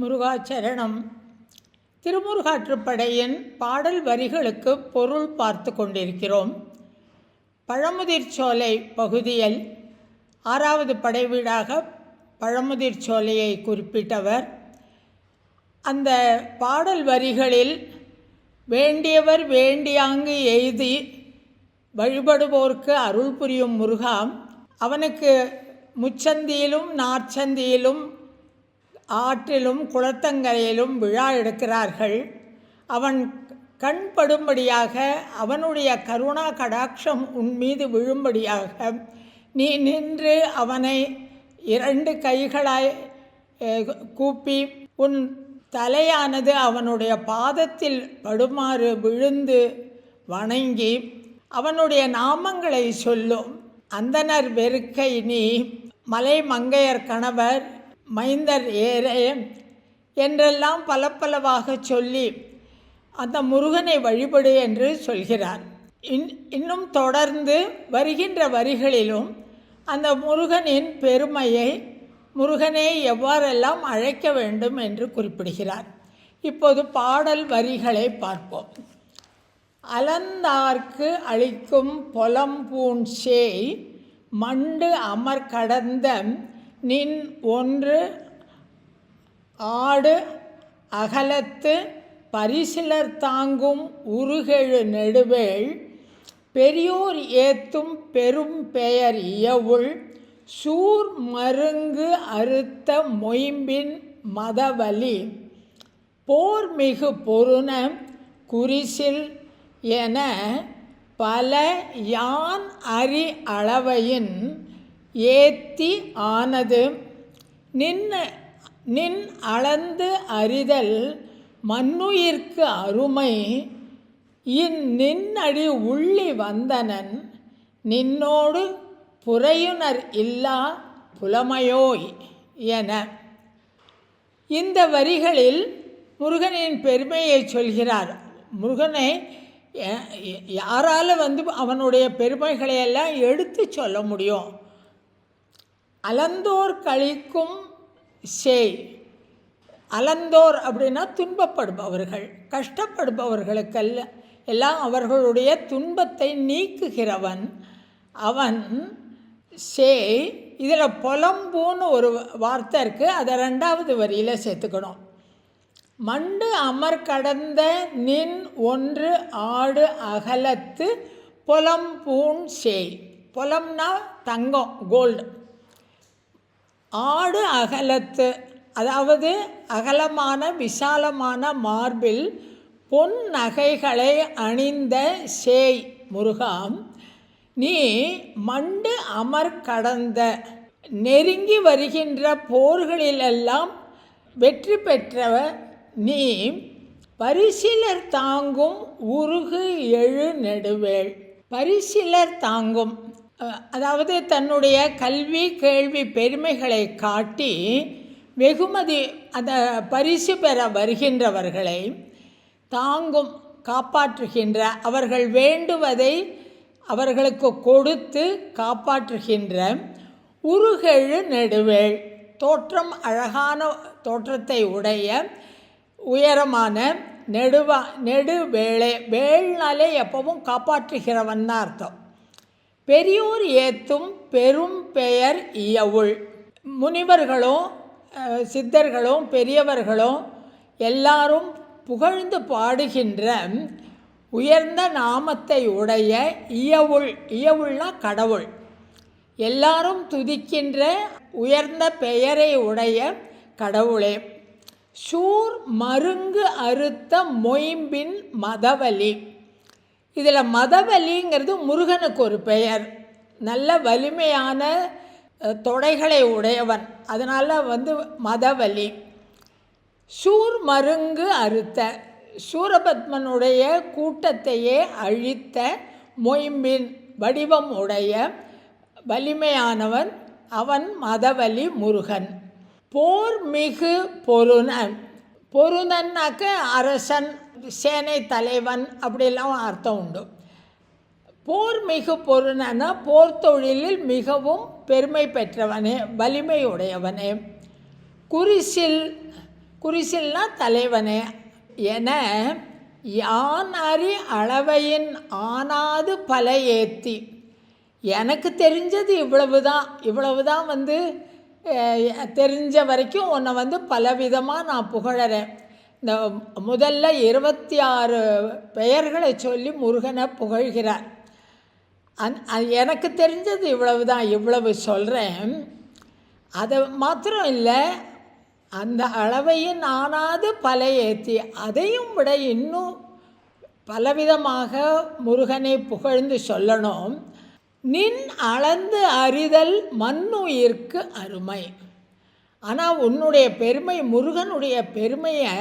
முருகாச்சரணம். திருமுருகாற்றுப்படையின் பாடல் வரிகளுக்கு பொருள் பார்த்து கொண்டிருக்கிறோம். பழமுதிர்ச்சோலை பகுதியில் ஆறாவது படைவீடாக பழமுதிர்ச்சோலையை குறிப்பிட்டவர். அந்த பாடல் வரிகளில் வேண்டியவர் வேண்டியாங்கு எய்தி வழிபடுவோர்க்கு அருள் புரியும் முருகாம் அவனுக்கு முச்சந்தியிலும் நாற்சந்தியிலும் ஆற்றிலும் குளத்தங்கரையிலும் விழா எடுக்கிறார்கள். அவன் கண் படும்படியாக அவனுடைய கருணா கடாட்சம் உன் மீது விழும்படியாக நீ நின்று அவனை இரண்டு கைகளாய் கூப்பி உன் தலையானது அவனுடைய பாதத்தில் படுமாறு விழுந்து வணங்கி அவனுடைய நாமங்களை சொல்லும். அந்தனர் வெறுக்கை நீ மலை மங்கையர் கணவர் மைந்தர் ஏரே என்றெல்லாம் பல பலவாக சொல்லி அந்த முருகனை வழிபடு என்று சொல்கிறார். இன் இன்னும் தொடர்ந்து வருகின்ற வரிகளிலும் அந்த முருகனின் பெருமையை முருகனை எவ்வாறெல்லாம் அழைக்க வேண்டும் என்று குறிப்பிடுகிறார். இப்போது பாடல் வரிகளை பார்ப்போம். அலந்தார்க்கு அளிக்கும் பொலம்பூன் சேய் மண்டு அமர் கடந்த நின் ஒன்று ஆடு அகலத்து பரிசிலர் தாங்கும் உருகெழு நெடுவேள் பெரியோர் ஏத்தும் பெரும் பெயர் இயவுள் சூர் மருங்கு அறுத்த மொயம்பின் மதவலி. போர் மிகு பொருண குறிசில் என பல யான் அறி அளவையின் ஏத்தி ஆனது. நின் நின் அளந்து அறிதல் மண்ணுயிர்க்கு அருமை. இன் நின்னடி உள்ளி வந்தனன் நின்னோடு புறையுணர் இல்லா புலமையோய் என. இந்த வரிகளில் முருகனின் பெருமையை சொல்கிறார். முருகனை யாரால் வந்து அவனுடைய பெருமைகளையெல்லாம் எடுத்து சொல்ல முடியும்? அலந்தோர் கழிக்கும் சேய். அலந்தோர் அப்படின்னா துன்பப்படுபவர்கள் கஷ்டப்படுபவர்களுக்கல்ல எல்லாம் அவர்களுடைய துன்பத்தை நீக்குகிறவன் அவன் சேய். இதில் புலம்பூன்னு ஒரு வார்த்தை இருக்குது அதை ரெண்டாவது வரியில் சேர்த்துக்கணும். மண்டு அமர் கடந்த நின் ஒன்று ஆடு அகலத்து புலம்பூன் சேய். புலம்னா தங்கம் கோல்டு. ஆடு அகலத்து அதாவது அகலமான விசாலமான மார்பில் பொன் நகைகளை அணிந்த சேய் முருகாம் நீ மண்டு அமர் கடந்த நெருங்கி வருகின்ற போர்களிலெல்லாம் வெற்றி பெற்றவ நீ பரிசிலர் தாங்கும் உருகு எழு நெடுவேள் பரிசிலர் தாங்கும். அதாவது தன்னுடைய கல்வி கேள்வி பெருமைகளை காட்டி வெகுமதி அந்த பரிசு பெற வருகின்றவர்களை தாங்கும் காப்பாற்றுகின்ற அவர்கள் வேண்டுவதை அவர்களுக்கு கொடுத்து காப்பாற்றுகின்ற உருகெழு நெடுவேள் தோற்றம் அழகான தோற்றத்தை உடைய உயரமான நெடுவா நெடுவேளை வேள்னாலே எப்பவும் காப்பாற்றுகிறவன் தான் அர்த்தம். பெரியோர் ஏத்தும் பெரும் பெயர் இயவுள். முனிவர்களும் சித்தர்களும் பெரியவர்களும் எல்லாரும் புகழ்ந்து பாடுகின்ற உயர்ந்த நாமத்தை உடைய இயவுள். இயவுள்னா கடவுள். எல்லாரும் துதிக்கின்ற உயர்ந்த பெயரை உடைய கடவுளே. சூர் மருங்கு அறுத்த மொயம்பின் மதவலி. இதில் மதவலிங்கிறது முருகனுக்கு ஒரு பெயர். நல்ல வலிமையான தொடைகளை உடையவன். அதனால் வந்து மதவலி சூர் மருங்கு அறுத்த. சூரபத்மனுடைய கூட்டத்தையே அழித்த மொயம்பின் வடிவம் உடைய வலிமையானவன் அவன் மதவலி முருகன். போர் மிகு பொருணன் பொருணன்னாக்க அரசன் சேனை தலைவன் அப்படிலாம் அர்த்தம் உண்டு. போர் மிகு பொருணனா போர் தொழிலில் மிகவும் பெருமை பெற்றவனே வலிமையுடையவனே. குறிசில் குறிசில்னா தலைவனே என யான் அறி அளவையின் ஆனாது பல ஏத்தி. எனக்கு தெரிஞ்சது இவ்வளவு தான் இவ்வளவு தான் வந்து தெரிஞ்ச வரைக்கும் உன்னை வந்து பலவிதமாக நான் புகழறேன். இந்த முதல்ல இருபத்தி ஆறு பெயர்களை சொல்லி முருகனை புகழ்கிறார். அந் அது எனக்கு தெரிஞ்சது இவ்வளவு தான் இவ்வளவு சொல்கிறேன் அதை மாத்திரம் இல்லை அந்த அளவையும் நானாது பல ஏற்றி அதையும் விட இன்னும் பலவிதமாக முருகனை புகழ்ந்து சொல்லணும். நின் அளந்து அறிதல் மண்ணுயிர்க்கு அருமை. ஆனால் உன்னுடைய பெருமை முருகனுடைய பெருமையை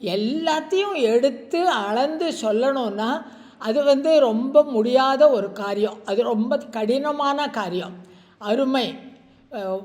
எல்லாத்தையும் எடுத்து அளந்து சொல்லணும்னா அது வந்து ரொம்ப முடியாத ஒரு காரியம். அது ரொம்ப கடினமான காரியம். அருமை.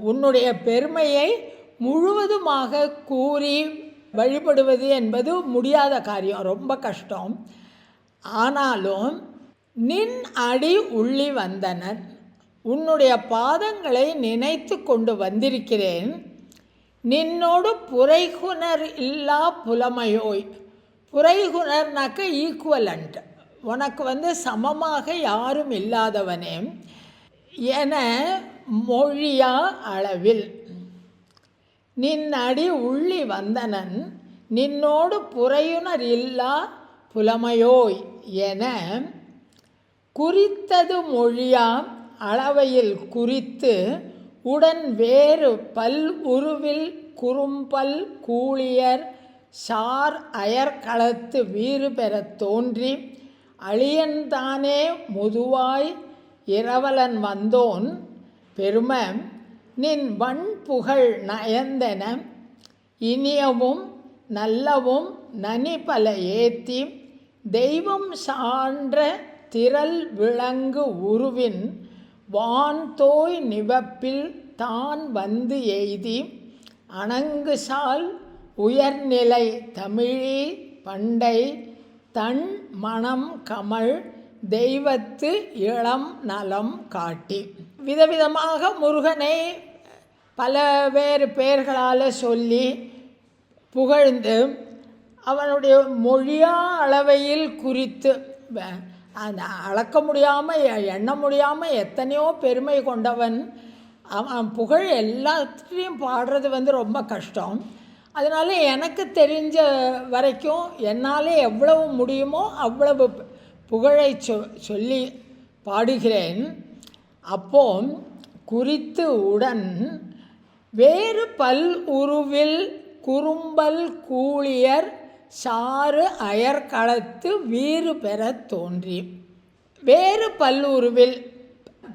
உன்னுடைய பெருமையை முழுவதுமாக கூறி வழிபடுவது என்பது முடியாத காரியம். ரொம்ப கஷ்டம். ஆனாலும் நின் அடி உள்ளி வந்தனன். உன்னுடைய பாதங்களை நினைத்து கொண்டு வந்திருக்கிறேன். நின்னோடு புரைகுணர் இல்லா புலமையோய். புரைகுணர்னாக்க ஈக்குவலண்ட் உனக்கு வந்து சமமாக யாரும் இல்லாதவனே. என மொழியா அளவில். நின் அடி உள்ளி வந்தனன் நின்னோடு புறையுணர் இல்லா புலமையோய் என குறித்தது மொழியா அளவையில் குறித்து உடன் வேறு பல் உருவில் குறும்பல் கூழியர் சார் அயற்களத்து வீறு பெறத் தோன்றி அழியன்தானே முதுவாய் இரவலன் வந்தோன் பெரும நின் வன் புகழ் நயந்தன இனியவும் நல்லவும் நனி பல ஏத்தி தெய்வம் சான்ற திரள் விளங்கு உருவின் வான்தோய் நிவப்பில் தான் வந்து எய்தி அணங்குசால் உயர்நிலை தமிழே பண்டை தன் மணம் கமழ் தெய்வத்து இளம் நலம் காட்டி. விதவிதமாக முருகனை பல வேறு பெயர்களால் சொல்லி புகழ்ந்து அவனுடைய மொழியா அளவையில் குறித்து அளக்க முடியாமல் எண்ண முடியாமல் எத்தனையோ பெருமை கொண்டவன் அவன் புகழ் எல்லாத்துலேயும் பாடுறது வந்து ரொம்ப கஷ்டம். அதனால் எனக்கு தெரிஞ்ச வரைக்கும் என்னால் எவ்வளவு முடியுமோ அவ்வளவு புகழை சொ சொல்லி பாடுகிறேன். அப்போ குறித்து உடன் வேறு பல் உருவில் குறும்பல் கூழியர் சாறு அயற்களத்து வீறு பெறத் தோன்றி. வேறு பல்லுருவில்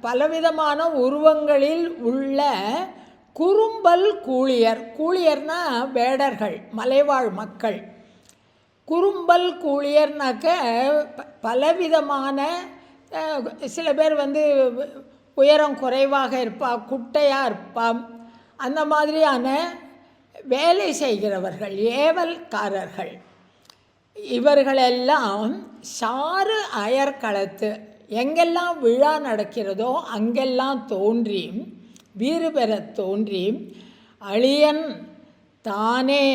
பலவிதமான உருவங்களில் உள்ள குறும்பல் கூலியர் கூலியர்னா வேடர்கள் மலைவாழ் மக்கள். குறும்பல் கூலியர்னாக்க ப- பலவிதமான சில பேர் வந்து உயரம் குறைவாக இருப்பா குட்டையாக இருப்பாம் அந்த மாதிரியான வேலை செய்கிறவர்கள் ஏவல்காரர்கள். இவர்களெல்லாம் சாறு அயற்களத்து எங்கெல்லாம் விழா நடக்கிறதோ அங்கெல்லாம் தோன்றி வீறு பெறத் தோன்றி அழியன் தானே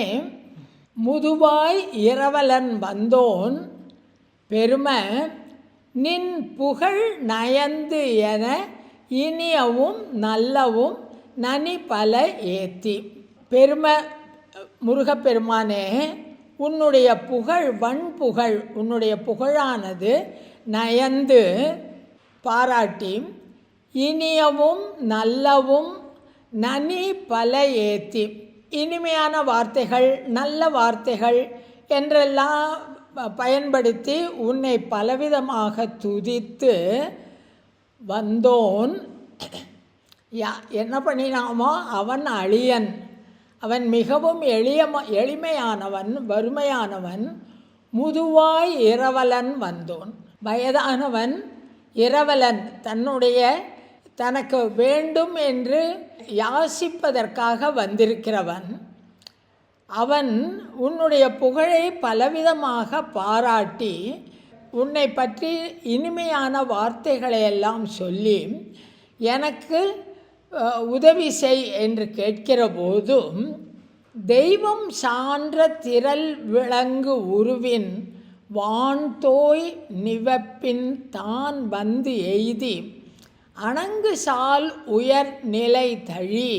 முதுவாய் இரவலன் வந்தோன் பெருமை நின் புகழ் நயந்து என இனியவும் நல்லவும் நனி பல ஏத்தி. பெருமை முருகப்பெருமானே உன்னுடைய புகழ் வன்புகழ் உன்னுடைய புகழானது நயந்து பாராட்டி இனியவும் நல்லவும் நனி பல ஏத்தி இனிமையான வார்த்தைகள் நல்ல வார்த்தைகள் என்றெல்லாம் பயன்படுத்தி உன்னை பலவிதமாக துதித்து வந்தோன். யா என்ன பண்ணினாமோ அவன் அழியன். அவன் மிகவும் எளிய எளிமையானவன் வறுமையானவன் முதுவாய் இரவலன் வந்தோன். வயதானவன் இரவலன் தன்னுடைய தனக்கு வேண்டும் என்று யாசிப்பதற்காக வந்திருக்கிறவன். அவன் உன்னுடைய புகழை பலவிதமாக பாராட்டி உன்னை பற்றி இனிமையான வார்த்தைகளை எல்லாம் சொல்லி எனக்கு உதவி செய் என்று கேட்கிற போதும் தெய்வம் சான்ற திரள் விளங்கு உருவின் வான்தோய் நிவப்பின் தான் வந்து எய்தி அணங்கு சால் உயர் நிலை தழி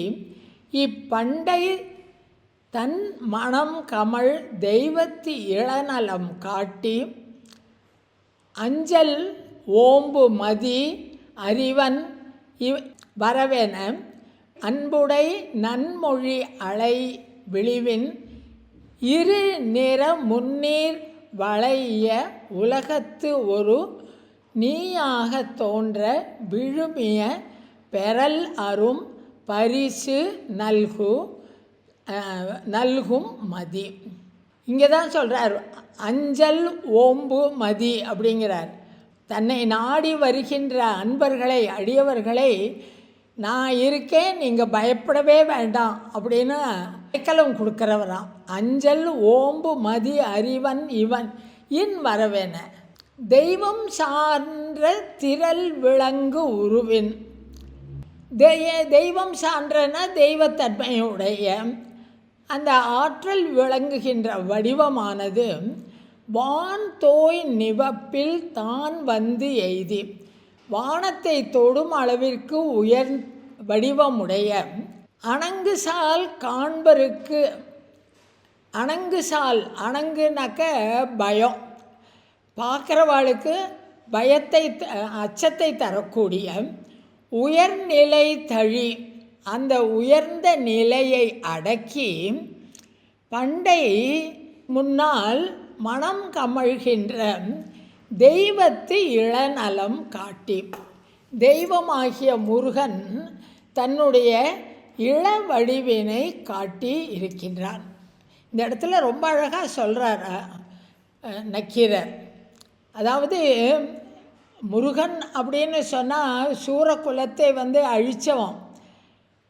இப்பண்டை தன் மணம் கமழ் தெய்வத்து இளநலம் காட்டி அஞ்சல் ஓம்பு மதி அறிவன் இவ் வரவென. அன்புடை நன்மொழி அலை விழிவின் இரு நிற முன்னீர் வளைய உலகத்து ஒரு நீயாக தோன்ற விழுமிய பெறல் அரும் பரிசு நல்கு நல்கும் மதி. இங்கே தான் சொல்கிறார் அஞ்சல் ஓம்பு மதி அப்படிங்கிறார். தன்னை நாடி வருகின்ற அன்பர்களை அடியவர்களை நான் இருக்கேன் நீங்கள் பயப்படவே வேண்டாம் அப்படின்னு அடைக்கலம் கொடுக்குறவராம். அஞ்சல் ஓம்பு மதி அறிவன் இவன் இன் வரவேன. தெய்வம் சார்ந்த திரள் விளங்கு உருவின். தெய்ய தெய்வம் சான்றன தெய்வத்தன்மையுடைய அந்த ஆற்றல் விளங்குகின்ற வடிவமானது வான் தோய் நிவப்பில் தான் வந்து எய்தி. வானத்தை தொடும் அளவிற்கு உயர் வடிவமுடைய. அணங்குசால் காண்பருக்கு அணங்குசால் அணங்குனாக்க பயம். பார்க்குறவாளுக்கு பயத்தை த- அச்சத்தை தரக்கூடிய. உயர்நிலை தழி அந்த உயர்ந்த நிலையை அடக்கி பண்டை முன்னால் மனம் கமழ்கின்ற தெய்வத்து இளநலம் காட்டி. தெய்வமாகிய முருகன் தன்னுடைய இள வடிவினை காட்டி இருக்கின்றான். இந்த இடத்துல ரொம்ப அழகாக சொல்கிறார் நக்கீரர். அதாவது முருகன் அப்படின்னு சொன்னால் சூரக்குலத்தை வந்து அழித்தவன்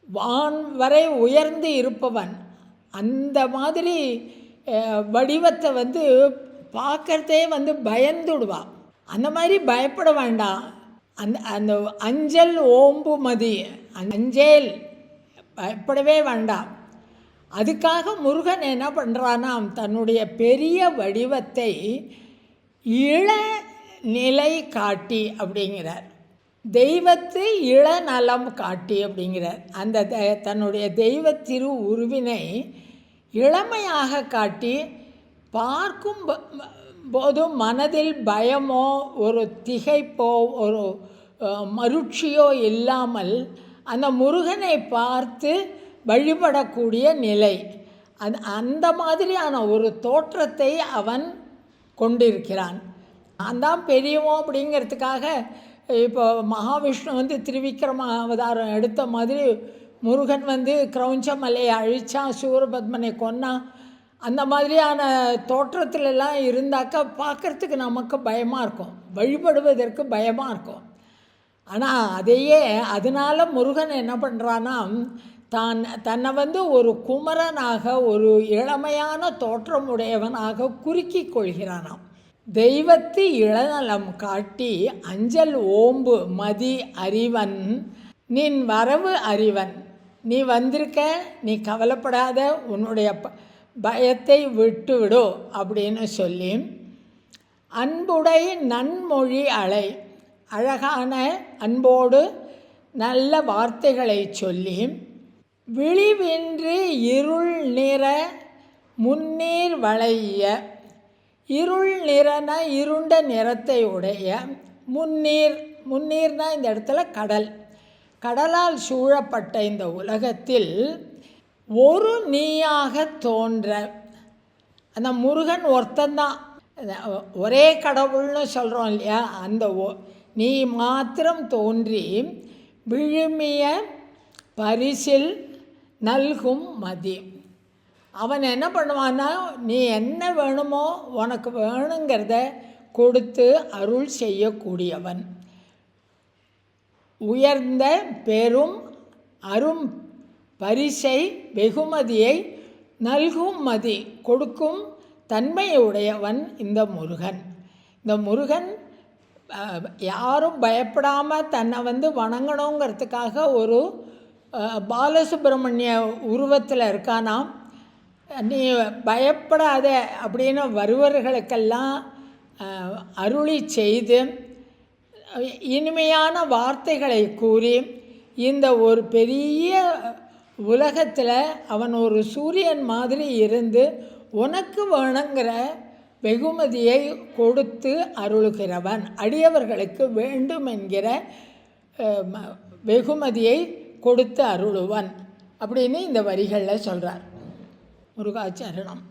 வான் வரை உயர்ந்து இருப்பவன். அந்த மாதிரி வடிவத்தை வந்து பார்க்கறதே வந்து பயந்துடுவான் அந்த மாதிரி பயப்பட வேண்டாம் அந்த அந்த அஞ்சல் ஓம்பு மதி அஞ்சேல் பயப்படவே வேண்டாம் அதுக்காக முருகன் என்ன பண்ணுறானாம் தன்னுடைய பெரிய வடிவத்தை இள நிலை காட்டி அப்படிங்கிறார். தெய்வத்து இளநலம் காட்டி அப்படிங்கிறார். அந்த த- தன்னுடைய தெய்வ திரு உருவினை இளமையாக காட்டி பார்க்கும் போதும் மனதில் பயமோ ஒரு திகைப்போ ஒரு மருட்சியோ இல்லாமல் அந்த முருகனை பார்த்து வழிபடக்கூடிய நிலை. அது அந்த மாதிரியான ஒரு தோற்றத்தை அவன் கொண்டிருக்கிறான். நான் தான் பெரியவன் அப்படிங்கிறதுக்காக இப்போ மகாவிஷ்ணு வந்து திருவிக்ரம அவதாரம் எடுத்த மாதிரி முருகன் வந்து கிரௌஞ்ச மலையை அழிச்சான் சூரபத்மனை கொன்னான் அந்த மாதிரியான தோற்றத்திலலாம் இருந்தாக்கா பார்க்கறதுக்கு நமக்கு பயமாக இருக்கும். வழிபடுவதற்கு பயமாக இருக்கும். ஆனால் அதையே அதனால் முருகன் என்ன பண்ணுறான்னா தான் தன்னை வந்து ஒரு குமரனாக ஒரு இளமையான தோற்றமுடையவனாக குறுக்கி கொள்கிறானாம். தெய்வத்து இளநலம் காட்டி அஞ்சல் ஓம்பு மதி அறிவன் நின் வரவு அறிவன் நீ வந்திருக்க நீ கவலைப்படாத உன்னுடைய ப- பயத்தை விட்டுவிடு அப்படின்னு சொல்லி அன்புடை நன்மொழி அலை அழகான அன்போடு நல்ல வார்த்தைகளை சொல்லி விழிவின்றி இருள் நிற முன்னீர் வளைய இருள் நிறன இருண்ட நிறத்தை உடைய முன்னீர் முன்னீர்னா இந்த இடத்துல கடல். கடலால் சூழப்பட்ட இந்த உலகத்தில் ஒரு நீயாக தோன்ற அந்த முருகன் ஒருத்தந்தான் ஒரே கடவுள்னு சொல்கிறோம் இல்லையா? அந்த ஒ- நீ மாத்திரம் தோன்றி விழுமிய பரிசில் நல்கும் மதி. அவன் என்ன பண்ணுவான்னா நீ என்ன வேணுமோ உனக்கு வேணுங்கிறத கொடுத்து அருள் செய்யக்கூடியவன். உயர்ந்த பெரும் அரும் பரிசை வெகுமதியை நல்குமதி கொடுக்கும் தன்மையுடையவன் இந்த முருகன். இந்த முருகன் யாரும் பயப்படாமல் தன்னை வந்து வணங்கணுங்கிறதுக்காக ஒரு பாலசுப்பிரமணிய பாலசுப்ரமணிய உருவத்தில் இருக்கானாம் நீ பயப்படாத அப்படின்னு வருவர்களுக்கெல்லாம் அருளி செய்து இனிமையான வார்த்தைகளை கூறி இந்த ஒரு பெரிய உலகத்தில் அவன் ஒரு சூரியன் மாதிரி இருந்து உனக்கு வேணுங்கிற வெகுமதியை கொடுத்து அருளுகிறவன். அடியவர்களுக்கு வேண்டும் என்கிற வெகுமதியை கொடுத்து அருளுவன் அப்படின்னு இந்த வரிகளில் சொல்கிறார் முருகாச்சரணம்.